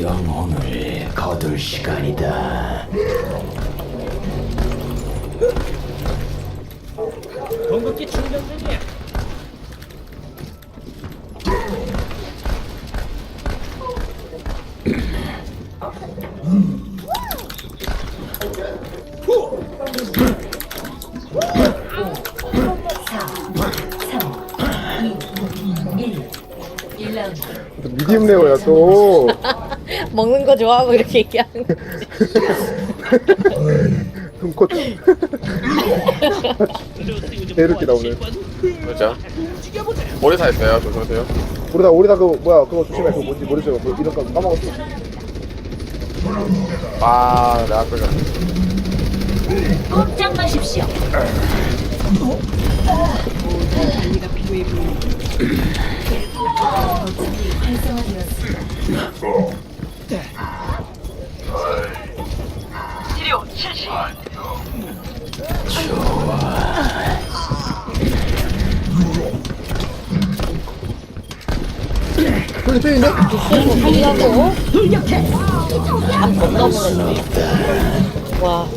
영혼을 거둘 시간이다. 공급기 충전 중이야. 레어야 또. 먹는 거 좋아하고 이렇게 얘기하는 거. 눈꽃. 개웃기다 오늘. 그렇죠. 모래사 있어요. 조심하세요. 우리다 우리다 그 뭐야 그거 조심해 그거 뭔지 모르죠. 뭐 이런 거 까먹었어. 아, 내가 끌려. 꼼짝 마십시오. 저기 저기 있네. 살려고. 안 먹나 보네. 와.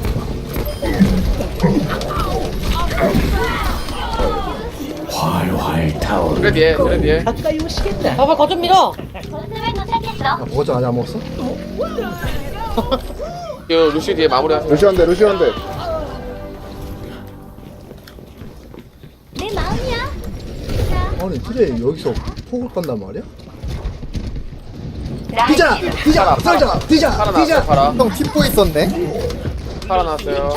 타오르. 그래 뒤에, 그래 뒤에. 가까이 오시겠다. 봐봐, 거좀 밀어. 도착했어. 아 먹었죠 아직 안 먹었어? 그 루시 뒤에 마무리 하세요. 루시안데 루시안데. 내 마음이야. 아니 트레 여기서 폭을 깐단 말이야? 살자! 뛰자! 살아났어, 뛰자! 팔아. 형 팀포 있었네? 살아났어요.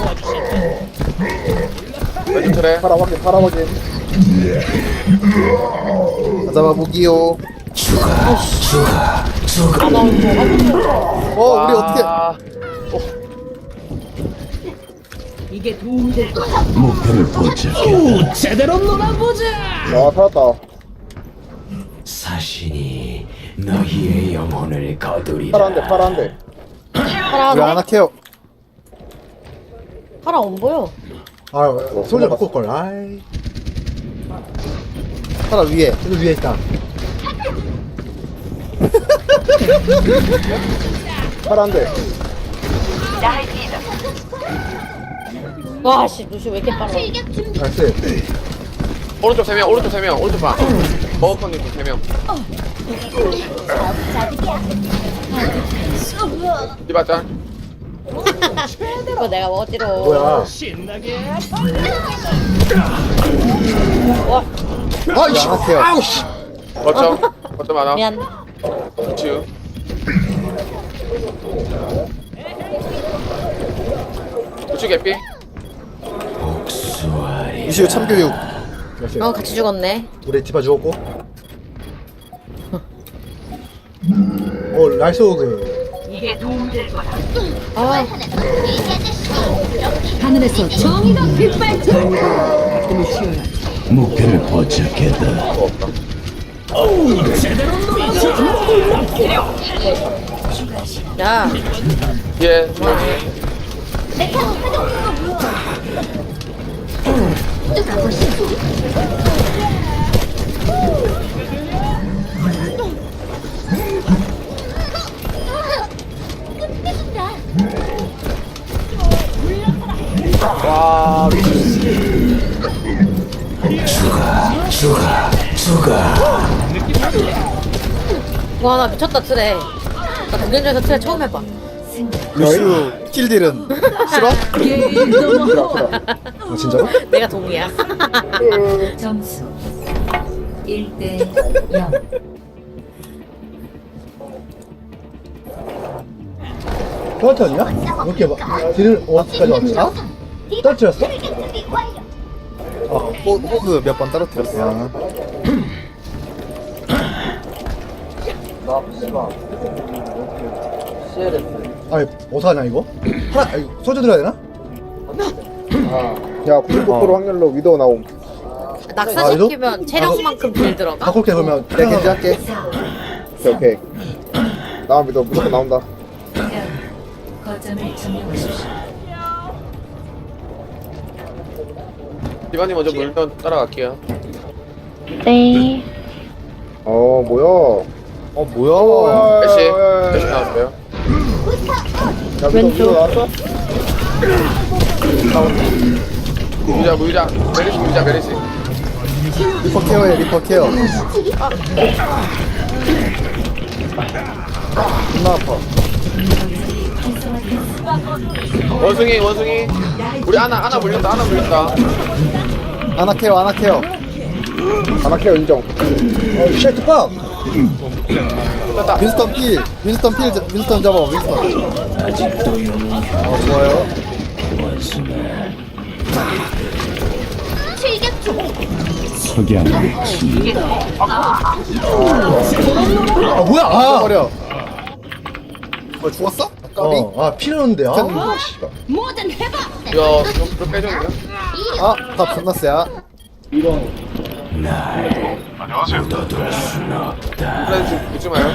왼쪽 트레. 파라 확인 파라 확인. 잡아 보기요 어 우리 어떻게 아, 이게 도움될 거야. 목표를 포착했다. 오, 제대로 놀아보자. 아 살았다. 사신이 너희의 영혼을 거두리라. 파란데 파란데. 파라, 왜안 할게요? 파라 안 보여. 아 솔져 바꿀 걸 아이 하나 위에 여기 위에 있다 파란데. 와, 씨, 루시 왜 이렇게 빨라. 나이스 오른쪽 세 명, 오른쪽 세 명, 오른쪽 방. 머거컨님 세 명. 자득이야. 디바짤. 이거 내가 먹었지로. 뭐야 신나게. 와, 아이씨 안 할게요 아우 씨 거점. 거점 하나. 미안. 치유. 우측 개피. 이시우 참교육 어, 같이 죽었네. 우리 디바 죽었고 어 나이스 오그 아, 이 아저씨. 하늘에서 정의가 빗발쳐 목표를 포착했다. 야, 뒤에. 메카 파동. 누가 보시지? 와, 와, 나 미쳤다, 트레. 나 동전에서 트레 처음 해봐. 루시우 킬딜은 싫어? 아, 진짜로? 내가 동이야. 점수 1대 0 떨어졌냐? 이렇게 봐 딜을 어디까지 왔지? 떨어뜨렸어? 아, 호, 호그 몇 번 떨어뜨렸어. 아니, 어떡하냐, 이거? 하나, 아니, 소주 들어야 되나? 야99% 확률로 위도우 나옴. 낙사시키면 체력만큼 딜 들어가? 바꿀게, 그러면. 내가 견제할게. 오케이 오케이. 나와 위도우 무조건 나온다. 거점을 점령하십시오. 디바님 먼저 물면 따라갈게요. 네. 어 뭐야? 어 뭐야? 애쉬 애쉬 나왔어요. 야 왼쪽. 나왔어? 무자 무자. 메리시 무자 메리시. 리퍼 케어해 리퍼 케어. 존나 아파. 원숭이 원숭이. 우리 하나 하나 물린다 하나 물린다 아나 케어 아나 케어 아나케어 인정. 어 쉣, 빡! 됐다 윈스턴 필 윈스턴 필 자- 윈스턴 잡아 윈스턴. 어 좋아요. 석양치 아 뭐야? 아! 버려. 뭐 죽었어? 어, 아 필요한데 아. 씨발 뭐든 해봐. 이거 좀 빼줬냐 아다 날 묻어둘 순 없다 그래 좀 묻지 마요.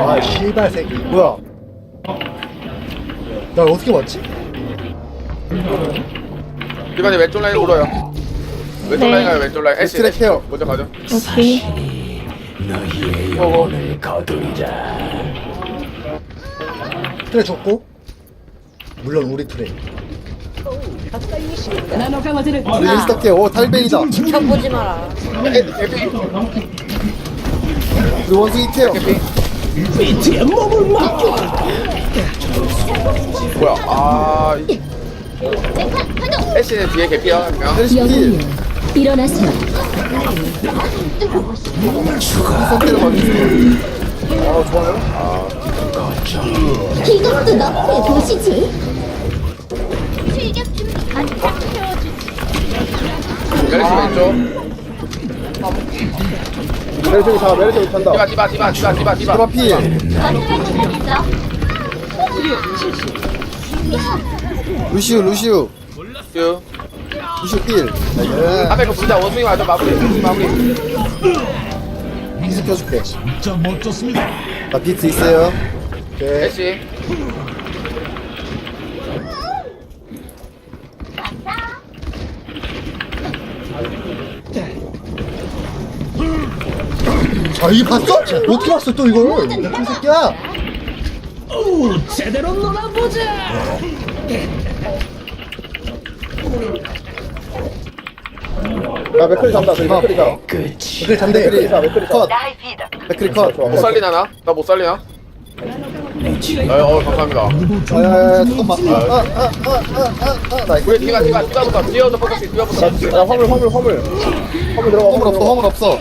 아 씨발 새끼. 뭐야? 나 어떻게 맞지? 디바님 왼쪽 라인 물어요 왼쪽 네. 라인 가요 왼쪽 라인. 애쉬 트랙 해요. 먼저 가죠. 오케이. 너희의 영혼을 거두리라 트레 줬고? 물론 우리 트레. 나노 강화제를 우리 케어. 오 탈벤이다. 지켜보지 마라. 우리 원숭이 케어. 밑에 몸을 맡겨 뭐야? 아 이- 애쉬는 뒤에 개피야 필 일어나세요. 아 이것도 너의 도시지. 출격 준비. 안딱 메리시 왼쪽 메르시 자 메르시 찬다 디바 디바 디바 디바 디바 디바 디바 필 건설할 루시우 루시우 큐 루시우 필 나이스 앞에 그 부자 원숭이 맞아 마무리 원숭이 마무리. 비스 켜줄게. 진짜 멋졌습니다. 나 비트 있어요. 오케이. 애쉬 아 이게 봤어? 어떻게 봤어 또 이걸? 나쁜 새끼야. 오 제대로 놀아보자 야 맥클이 잡다. 저기 맥클이 잡 끝이 그래 잠대 맥클이 자 맥클이 컷잡 맥크리 컷. 못 살리나 나? 나 못 살리나? 어, 어 감사합니다. 아야야 잠깐만. 아아아아아아 나 이거 우리 디바 디바 디바부터 디어부터 포커스 디바부터 야 화물 화물 화물. 화물 들어가 허물 없어 허물 없어.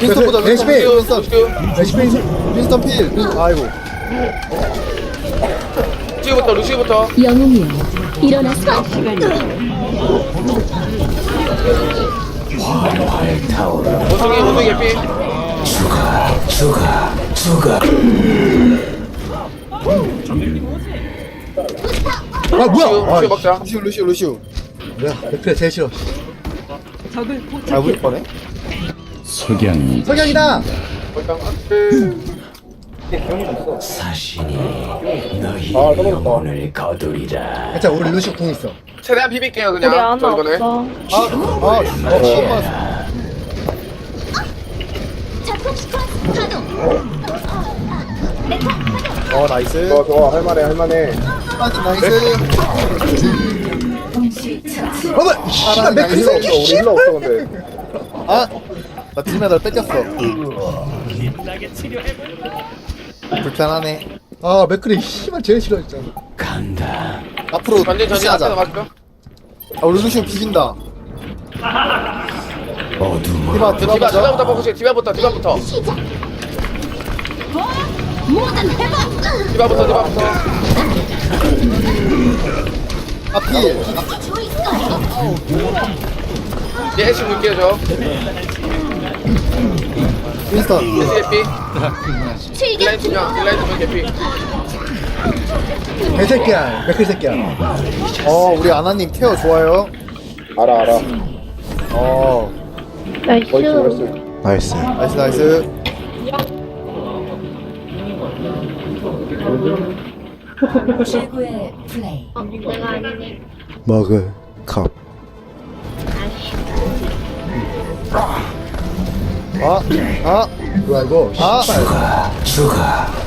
윈스턴 보자 윈스턴. 필 윈스턴. 윈스턴 필. 아이고. 루시우부터 루시우부터. 영웅이여. 일어나세 요. 활활 타오르 원숭이 원숭이 개피 죽어 죽어 아 뭐야? 루시우 루시우 먹자. 루시우 루시우 루시우. 뭐야 맥크리 제일 싫어. 적을 아 포착해 우리 거네? 석양 석양이다! 일단 사신이 아, 떨어졌다. 영혼을 거두리라. 괜찮아 우리 루시우 궁 있어. 최대한 비빌게요 우리 그냥 아나 저 이번에. 없어. 아 아어 잠깐만 작품시켜 가동. 메카 가동. 어 나이스. 좋아 좋아. 할만해 할만해. 나이스. 어머 씨발 맥크리 힐러 없어 우리 힐러 없어 근데. 아나 딜메달 뺏겼어. 불편하네 아 맥크리 씨발 제일 싫어했잖아 간다 앞으로 전진 전진 맞죠? 아 우리 루시우 비긴다 어둠으로 디바 디바 디바 디바부터 포커스 디바부터 디바부터 시작. 뭐든 해봐. 디바부터 디바부터 있어. 얘 애쉬 물게요 저 애쉬 개피. 중. 두명 딜라인 두명 개피. 개새끼야 맥클 새끼야. 어 우리 아나님 케어 좋아요? 알아 알아. 어. 나이스. 멋있어 멋있어 나이스 나이스. 최고의 플레이. 머그 컵 아, 아, 뭐야 이거? 아, 죽어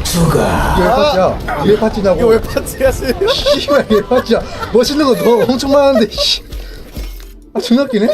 죽어 이게 왜 파티야? 이게 파티냐고? 이거 왜 파티야? 씨발 이게 파티야? 멋있는 거 너 엄청 많은데 씨. 아 존나 웃기네?